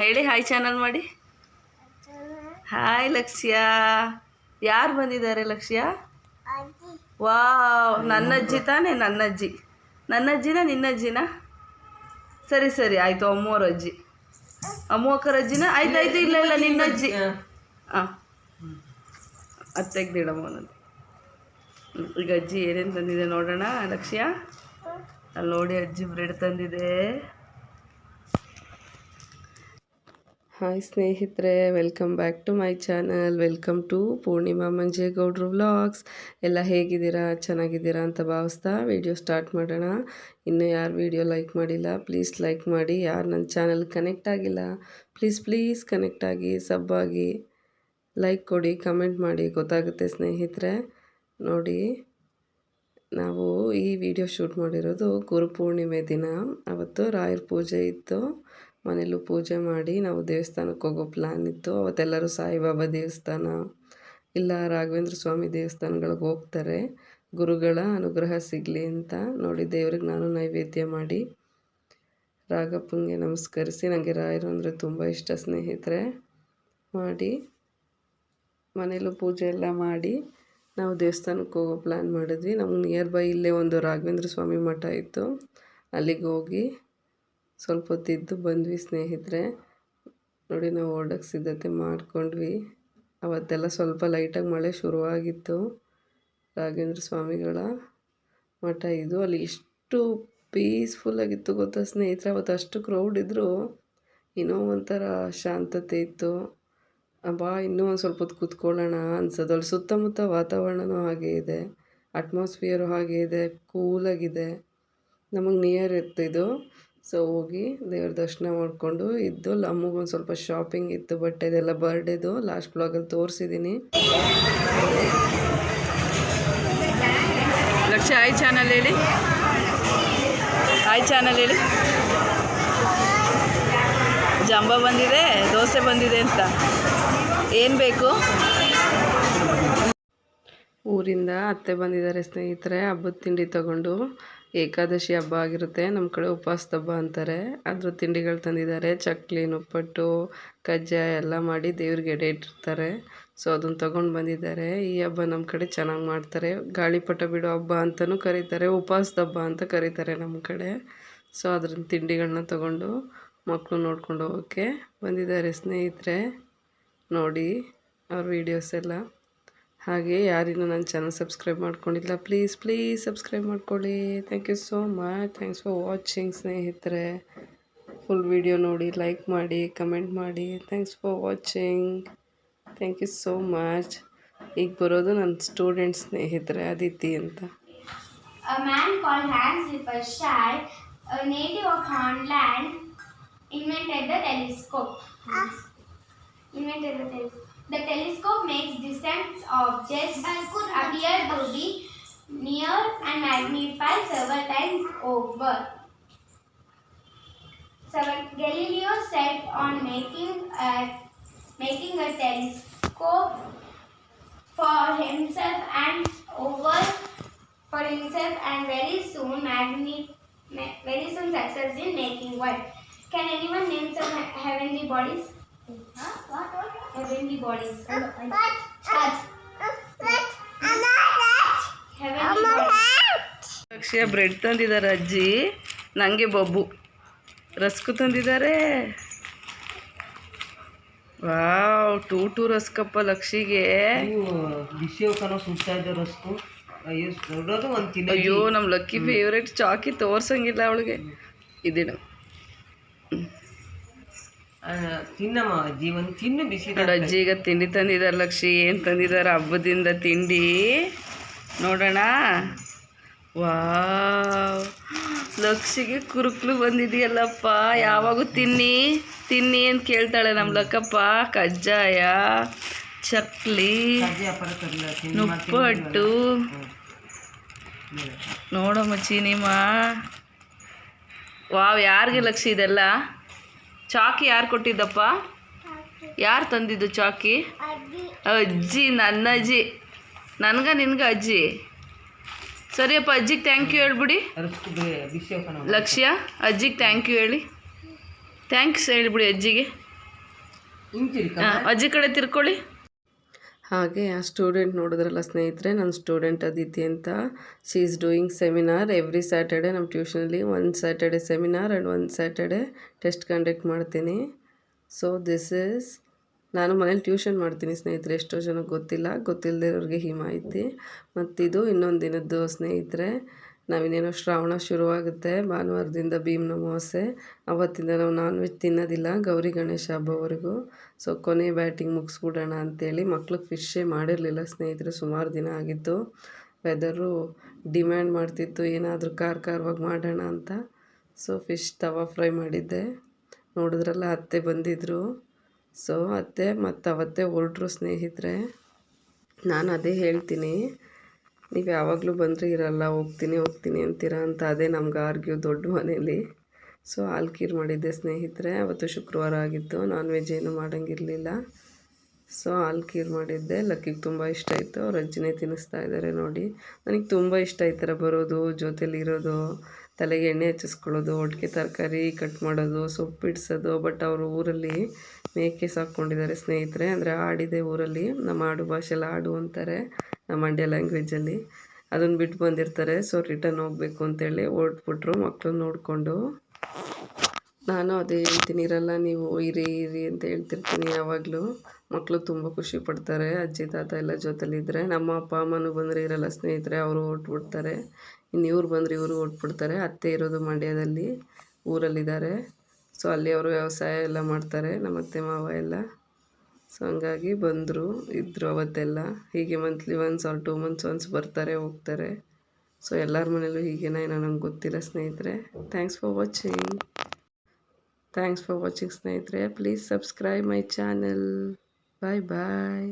ಹೇಳಿ, hi channel ಮಾಡಿ. Hi ಲಕ್ಷ್ಯ. ಯಾರು ಬಂದಿದ್ದಾರೆ ಲಕ್ಷ್ಯ? ವಾವ್ ನನ್ನ ಅಜ್ಜಿ ತಾನೇ ನನ್ನ ಅಜ್ಜಿ ನನ್ನ ಅಜ್ಜಿನ ನಿನ್ನ ಅಜ್ಜಿನ ಸರಿ ಸರಿ, ಆಯಿತು ಅಮ್ಮೋರ ಅಜ್ಜಿ. ಅಮ್ಮಕ್ಕರ ಅಜ್ಜಿನ? ಆಯ್ತು ಆಯ್ತು, ಇಲ್ಲ ಇಲ್ಲ ನಿನ್ನ ಅಜ್ಜಿ ಹಾಂ ಅತ್ತೆಗೆ ತೆಗ್ದಿಡಮ್ಮ ಈಗ ಅಜ್ಜಿ ಏನೇನು ತಂದಿದೆ ನೋಡೋಣ, ಲಕ್ಷ್ಯ? ಅಲ್ಲಿ ನೋಡಿ ಅಜ್ಜಿ ಬ್ರೆಡ್ ತಂದಿದೆ. ಹಾಯ್ ಸ್ನೇಹಿತರೆ welcome back to my channel welcome to Poornima Manjegowdru vlogs ಎಲ್ಲ ಹೇಗಿದ್ದೀರಾ? ಚೆನ್ನಾಗಿದ್ದೀರಾ ಅಂತ ಭಾವಿಸ್ತಾ ವಿಡಿಯೋ ಸ್ಟಾರ್ಟ್ ಮಾಡೋಣ. ಇನ್ನೂ ಯಾರು ವಿಡಿಯೋ ಲೈಕ್ ಮಾಡಿಲ್ಲ ಪ್ಲೀಸ್ ಲೈಕ್ ಮಾಡಿ. ಯಾರು ನನ್ನ ಚಾನಲ್ ಕನೆಕ್ಟ್ ಆಗಿಲ್ಲ ಪ್ಲೀಸ್ ಪ್ಲೀಸ್ ಕನೆಕ್ಟ್ ಆಗಿ ಸಬ್ ಆಗಿ ಲೈಕ್ ಕೊಡಿ ಕಮೆಂಟ್ ಮಾಡಿ. ಗೊತ್ತಾಗುತ್ತೆ ಸ್ನೇಹಿತರೆ. ನೋಡಿ, ನಾವು ಈ ವಿಡಿಯೋ ಶೂಟ್ ಮಾಡಿರೋದು ಗುರುಪೂರ್ಣಿಮೆ ದಿನ. ಅವತ್ತು ರಾಯರ ಪೂಜೆ ಇತ್ತು. ಮನೇಲೂ ಪೂಜೆ ಮಾಡಿ ನಾವು ದೇವಸ್ಥಾನಕ್ಕೆ ಹೋಗೋ ಪ್ಲ್ಯಾನ್ ಇತ್ತು. ಅವತ್ತೆಲ್ಲರೂ ಸಾಯಿಬಾಬಾ ದೇವಸ್ಥಾನ ಇಲ್ಲ ರಾಘವೇಂದ್ರ ಸ್ವಾಮಿ ದೇವಸ್ಥಾನಗಳಿಗೆ ಹೋಗ್ತಾರೆ. ಗುರುಗಳ ಅನುಗ್ರಹ ಸಿಗಲಿ ಅಂತ ನೋಡಿ ದೇವ್ರಿಗೆ ನಾನು ನೈವೇದ್ಯ ಮಾಡಿ ರಾಗಪ್ಪಂಗೆ ನಮಸ್ಕರಿಸಿ ನನಗೆ ರಾಯರು ಅಂದರೆ ತುಂಬ ಇಷ್ಟ ಸ್ನೇಹಿತರೆ ಮಾಡಿ ಮನೇಲೂ ಪೂಜೆ ಎಲ್ಲ ಮಾಡಿ ನಾವು ದೇವಸ್ಥಾನಕ್ಕೆ ಹೋಗೋ ಪ್ಲ್ಯಾನ್ ಮಾಡಿದ್ವಿ. ನಮ್ಗೆ ನಿಯರ್ ಬೈ ಇಲ್ಲೇ ಒಂದು ರಾಘವೇಂದ್ರ ಸ್ವಾಮಿ ಮಠ ಇತ್ತು. ಅಲ್ಲಿಗೆ ಹೋಗಿ ಸ್ವಲ್ಪ ಹೊತ್ತಿದ್ದು ಬಂದ್ವಿ ಸ್ನೇಹಿತರೆ. ನೋಡಿ ನಾವು ಓಡಕ್ಕೆ ಸಿದ್ಧತೆ ಮಾಡ್ಕೊಂಡ್ವಿ. ಅವತ್ತೆಲ್ಲ ಸ್ವಲ್ಪ ಲೈಟಾಗಿ ಮಳೆ ಶುರುವಾಗಿತ್ತು. ರಾಘೇಂದ್ರ ಸ್ವಾಮಿಗಳ ಮಠ ಇದು. ಅಲ್ಲಿ ಎಷ್ಟು ಪೀಸ್ಫುಲ್ಲಾಗಿತ್ತು ಗೊತ್ತಾ ಸ್ನೇಹಿತರೆ. ಅವತ್ತು ಅಷ್ಟು ಕ್ರೌಡ್ ಇದ್ದರೂ ಏನೋ ಒಂಥರ ಶಾಂತತೆ ಇತ್ತು. ಬಾ ಇನ್ನೂ ಒಂದು ಸ್ವಲ್ಪ ಹೊತ್ತು ಕೂತ್ಕೊಳ್ಳೋಣ ಅನ್ಸೋದು. ಅಲ್ಲಿ ಸುತ್ತಮುತ್ತ ವಾತಾವರಣವೂ ಹಾಗೆ ಇದೆ. ಅಟ್ಮಾಸ್ಫಿಯರು ಹಾಗೆ ಇದೆ. ಕೂಲಾಗಿದೆ ನಮಗೆ ನಿಯರ್ ಇತ್ತು ಇದು. ಸೊ ಹೋಗಿ ದೇವ್ರ ದರ್ಶನ ಮಾಡಿಕೊಂಡು ಇದ್ದು ಅಮ್ಮಗೊಂದು ಸ್ವಲ್ಪ ಶಾಪಿಂಗ್ ಇತ್ತು ಬಟ್ಟೆದೆಲ್ಲ ಬರ್ಡೇದು ಲಾಸ್ಟ್ ಬ್ಲಾಗಲ್ಲಿ ತೋರಿಸಿದ್ದೀನಿ ಲಕ್ಷ ಆಯ್ ಚಾನಲ್ ಹೇಳಿ. ಆಯ್ ಚಾನಲ್ ಹೇಳಿ. ಜಂಬ ಬಂದಿದೆ, ದೋಸೆ ಬಂದಿದೆ ಅಂತ. ಏನು ಬೇಕು? ಊರಿಂದ ಅತ್ತೆ ಬಂದಿದ್ದಾರೆ ಸ್ನೇಹಿತರೆ, ಹಬ್ಬದ ತಿಂಡಿ ತಗೊಂಡು. ಏಕಾದಶಿ ಹಬ್ಬ ಆಗಿರುತ್ತೆ. ನಮ್ಮ ಕಡೆ ಉಪವಾಸದ ಹಬ್ಬ ಅಂತಾರೆ. ಅದ್ರ ತಿಂಡಿಗಳು ತಂದಿದ್ದಾರೆ. ಚಕ್ಲಿ, ನಿಪ್ಪಟ್ಟು, ಕಜ್ಜಾಯ ಎಲ್ಲ ಮಾಡಿ ದೇವ್ರಿಗೆ ಎಡೆ ಇಟ್ಟಿರ್ತಾರೆ. ಸೊ ಅದನ್ನು ತಗೊಂಡು ಬಂದಿದ್ದಾರೆ. ಈ ಹಬ್ಬ ನಮ್ಮ ಕಡೆ ಚೆನ್ನಾಗಿ ಮಾಡ್ತಾರೆ. ಗಾಳಿಪಟ ಬಿಡೋ ಹಬ್ಬ ಅಂತಲೂ ಕರೀತಾರೆ. ಉಪವಾಸದ ಹಬ್ಬ ಅಂತ ಕರೀತಾರೆ ನಮ್ಮ ಕಡೆ. ಸೊ ಅದ್ರ ತಿಂಡಿಗಳನ್ನ ತಗೊಂಡು ಮಕ್ಕಳು ನೋಡ್ಕೊಂಡು ಹೋಗೋಕ್ಕೆ ಬಂದಿದ್ದಾರೆ ಸ್ನೇಹಿತರೆ. ನೋಡಿ, ಅವ್ರ ವೀಡಿಯೋಸ್ ಎಲ್ಲ. ಹಾಗೆ ಯಾರಿನ್ನೂ ನನ್ನ ಚಾನಲ್ ಸಬ್ಸ್ಕ್ರೈಬ್ ಮಾಡ್ಕೊಂಡಿಲ್ಲ ಪ್ಲೀಸ್ ಪ್ಲೀಸ್ ಸಬ್ಸ್ಕ್ರೈಬ್ ಮಾಡ್ಕೊಳ್ಳಿ. Thank you so much thanks for watching ಸ್ನೇಹಿತರೆ. ಫುಲ್ ವಿಡಿಯೋ ನೋಡಿ ಲೈಕ್ ಮಾಡಿ ಕಮೆಂಟ್ ಮಾಡಿ. Thanks for watching thank you so much ಈಗ ಬರೋದು ನನ್ನ ಸ್ಟೂಡೆಂಟ್ ಸ್ನೇಹಿತರೆ ಅದಿತಿ ಅಂತ. A man called Hans Lippershey, a native of Holland, invented the telescope. Invented the telescope. The telescope makes distant objects and could appear to be near and magnify several times over. So Galileo set on making a making a telescope for himself and over for himself and very soon magni- very soon success in making one. Can anyone name some heavenly bodies? Huh? What? What? Heavenly bodies. Earth. Lakshya bread ತಂದಿದ್ದಾರೆ ಅಜ್ಜಿ. ನನಗೆ ಬಬ್ಬು. Rusk ತಂದಿದ್ದಾರೆ wow two two ರಸ್ಕಪ್ಪ ಲಕ್ಷಿಗೆ. Rusk. ಅಯ್ಯೋ ಸುಡೋದು ಒಂದು ತಿನ್ನ ಅಯ್ಯೋ ನಮ್ಮ ಲಕ್ಕಿ ಫೇವ್ರೇಟ್ ಚಾಕಿ ತೋರ್ಸಂಗಿಲ್ಲ ಅವಳಿಗೆ. ಇದೇನು. ತಿನ್ನಮ್ಮ ಅಜ್ಜಿ ಒಂದು ತಿನ್ನು ಬಿಸಿ ಅಜ್ಜಿ ಈಗ ತಿಂಡಿ ತಂದಿದ್ದಾರೆ ಲಕ್ಷಿ. ಏನು ತಂದಿದ್ದಾರೆ ಹಬ್ಬದಿಂದ ತಿಂಡಿ. ನೋಡೋಣ. ವಾವ್. ಲಕ್ಷಿಗೆ ಕುರುಕ್ಲು ಬಂದಿದೆಯಲ್ಲಪ್ಪ. ಯಾವಾಗೂ ತಿನ್ನಿ ತಿನ್ನಿ ಅಂತ ಕೇಳ್ತಾಳೆ ನಮ್ಮ ಲಕ್ಕಪ್ಪ. ಕಜ್ಜಾಯ, ಚಕ್ಲಿ, ನುಪ್ಪಟ್ಟು. ನೋಡಮ್ಮ ಚೀನಿಮ್ಮ ವಾವ್, ಯಾರಿಗೆ ಲಕ್ಷ ಇದೆಲ್ಲ? ಚಾಕಿ ಯಾರು ಕೊಟ್ಟಿದ್ದಪ್ಪ? ಯಾರು ತಂದಿದ್ದು ಚಾಕಿ? ಅಜ್ಜಿ ನನ್ನ ಅಜ್ಜಿ ನನಗ ನಿನ್ಗ ಅಜ್ಜಿ. ಸರಿಯಪ್ಪ ಅಜ್ಜಿಗೆ ಥ್ಯಾಂಕ್ ಯು ಹೇಳ್ಬಿಡಿ. ಲಕ್ಷ್ಯ ಅಜ್ಜಿಗೆ ಥ್ಯಾಂಕ್ ಯು ಹೇಳಿ. ಥ್ಯಾಂಕ್ಸ್ ಹೇಳ್ಬಿಡಿ ಅಜ್ಜಿಗೆ. ಅಜ್ಜಿ ಕಡೆ ತಿರ್ಕೊಳ್ಳಿ. ಹಾಗೆ ಆ ಸ್ಟೂಡೆಂಟ್ ನೋಡಿದ್ರಲ್ಲ ಸ್ನೇಹಿತರೆ ನನ್ನ ಸ್ಟೂಡೆಂಟ್ ಅದಿತಿ ಅಂತ. She is doing seminar every Saturday ನಮ್ಮ ಟ್ಯೂಷನಲ್ಲಿ ಒಂದು ಸ್ಯಾಟರ್ಡೆ ಸೆಮಿನಾರ್ ಆ್ಯಂಡ್ ಒಂದು ಸ್ಯಾಟರ್ಡೆ ಟೆಸ್ಟ್ ಕಂಡಕ್ಟ್ ಮಾಡ್ತೀನಿ. ಸೊ ದಿಸ್ ಈಸ್ ನಾನು ಮನೇಲಿ ಟ್ಯೂಷನ್ ಮಾಡ್ತೀನಿ ಸ್ನೇಹಿತರೆ, ಎಷ್ಟೋ ಜನಕ್ಕೆ ಗೊತ್ತಿಲ್ಲ. ಗೊತ್ತಿಲ್ಲದಿರೋರಿಗೆ ಈ ಮಾಹಿತಿ ಮತ್ತಿದು ಇನ್ನೊಂದು ದಿನದ್ದು ಸ್ನೇಹಿತರೆ, ನಾವಿನ್ನೇನೋ ಶ್ರಾವಣ ಶುರುವಾಗುತ್ತೆ. ಭಾನುವಾರದಿಂದ ಭೀಮ್ ಅಮಾವಾಸ್ಯೆ ಅವತ್ತಿಂದ ನಾವು ನಾನ್ ವೆಜ್ ತಿನ್ನೋದಿಲ್ಲ. ಗೌರಿ ಗಣೇಶ ಹಬ್ಬವರೆಗೂ. ಸೊ ಕೊನೆ ಬ್ಯಾಟಿಂಗ್ ಮುಗಿಸ್ಬಿಡೋಣ ಅಂತೇಳಿ ಮಕ್ಳಿಗೆ ಫಿಶ್ಶೇ ಮಾಡಿರಲಿಲ್ಲ ಸ್ನೇಹಿತರೆ, ಸುಮಾರು ದಿನ ಆಗಿತ್ತು. ವೆದರು ಡಿಮ್ಯಾಂಡ್ ಮಾಡ್ತಿತ್ತು, ಏನಾದರೂ ಖಾರ ಖಾರವಾಗಿ ಮಾಡೋಣ ಅಂತ. ಸೊ ಫಿಶ್ ತವಾ ಫ್ರೈ ಮಾಡಿದ್ದೆ. ನೋಡಿದ್ರಲ್ಲ ಅತ್ತೆ ಬಂದಿದ್ದರು ಸೊ ಅತ್ತೆ ಮತ್ತು ಅವತ್ತೇ ಹೊರಟ್ರು ಸ್ನೇಹಿತರೆ, ನಾನು ಅದೇ ಹೇಳ್ತೀನಿ. ನೀವು ಯಾವಾಗಲೂ ಬಂದರೆ ಇರಲ್ಲ, ಹೋಗ್ತೀನಿ ಹೋಗ್ತೀನಿ ಅಂತೀರಾ ಅಂತ ಅದೇ ನಮ್ಗೆ ಆರ್ಗ್ಯೂ ದೊಡ್ಡ ಮನೇಲಿ. ಸೊ, ಹಾಲು ಮಾಡಿದ್ದೆ ಸ್ನೇಹಿತರೆ, ಅವತ್ತು ಶುಕ್ರವಾರ ಆಗಿತ್ತು ನಾನ್ ವೆಜ್ ಏನು ಮಾಡೋಂಗಿರಲಿಲ್ಲ. ಸೊ, ಹಾಲು ಖೀರ್ ಮಾಡಿದ್ದೆ, ಲಕ್ಕಿಗೆ ತುಂಬ ಇಷ್ಟ ಆಯಿತು, ಅವ್ರ ಅಜ್ಜಿನೇ ತಿನ್ನಿಸ್ತಾ ಇದ್ದಾರೆ ನೋಡಿ. ನನಗೆ ತುಂಬ ಇಷ್ಟ ಈ ಥರ ಬರೋದು, ಜೊತೇಲಿ ಇರೋದು, ತಲೆಗೆ ಎಣ್ಣೆ ಹಚ್ಚಿಸ್ಕೊಳ್ಳೋದು, ಒಟ್ಟಿಗೆ ತರಕಾರಿ ಕಟ್ ಮಾಡೋದು, ಸೊಪ್ಪು ಬಿಡಿಸೋದು ಬಟ್ ಅವರು ಊರಲ್ಲಿ ಮೇಕೆ ಸಾಕ್ಕೊಂಡಿದ್ದಾರೆ ಸ್ನೇಹಿತರೆ. ಅಂದರೆ ಆಡಿದೆ ಊರಲ್ಲಿ. ನಮ್ಮ ಆಡು ಭಾಷೆಲ್ಲ ಆಡು ಅಂತಾರೆ, ನಮ್ಮ ಮಂಡ್ಯ ಲ್ಯಾಂಗ್ವೇಜಲ್ಲಿ ಅದನ್ನು ಬಿಟ್ಟು ಬಂದಿರ್ತಾರೆ. ಸೊ ರಿಟರ್ನ್ ಹೋಗಬೇಕು ಅಂತೇಳಿ ಹೊರಟ್ಬಿಟ್ರು ಮಕ್ಕಳು ನೋಡಿಕೊಂಡು. ನಾನು ಅದೇ ಹೇಳ್ತೀನಿ, ಇರಲ್ಲ ನೀವು, ಇರಿ ಇರಿ ಅಂತ ಹೇಳ್ತಿರ್ತೀನಿ ಯಾವಾಗಲೂ. ಮಕ್ಕಳು ತುಂಬ ಖುಷಿ ಪಡ್ತಾರೆ. ಅಜ್ಜಿ, ತಾತ ಎಲ್ಲ ಜೊತೆಲಿದ್ದರೆ ನಮ್ಮ ಅಪ್ಪ, ಅಮ್ಮನೂ ಬಂದರೆ ಇರಲ್ಲ ಸ್ನೇಹಿತರೆ, ಅವರು ಹೊರ್ಟ್ಬಿಡ್ತಾರೆ. ಇನ್ನು ಇವ್ರು ಬಂದರೆ ಇವರು ಹೊರ್ಟ್ಬಿಡ್ತಾರೆ. ಅತ್ತೆ ಇರೋದು ಮಂಡ್ಯದಲ್ಲಿ, ಊರಲ್ಲಿದ್ದಾರೆ. ಸೊ ಅಲ್ಲಿ ಅವರು ವ್ಯವಸಾಯ ಎಲ್ಲ ಮಾಡ್ತಾರೆ ನಮ್ಮ ಅತ್ತೆ ಮಾವ ಎಲ್ಲ. ಸೊ ಹಂಗಾಗಿ ಬಂದರು ಇದ್ದರು ಅವತ್ತೆಲ್ಲ. ಹೀಗೆ monthly once or two months once ಬರ್ತಾರೆ, ಹೋಗ್ತಾರೆ. ಸೊ ಎಲ್ಲರ ಮನೇಲೂ ಹೀಗೆ ನಾನು ನಂಗೆ ಗೊತ್ತಿಲ್ಲ ಸ್ನೇಹಿತರೆ. Thanks for watching thanks for watching ಸ್ನೇಹಿತರೆ. Please subscribe my channel bye bye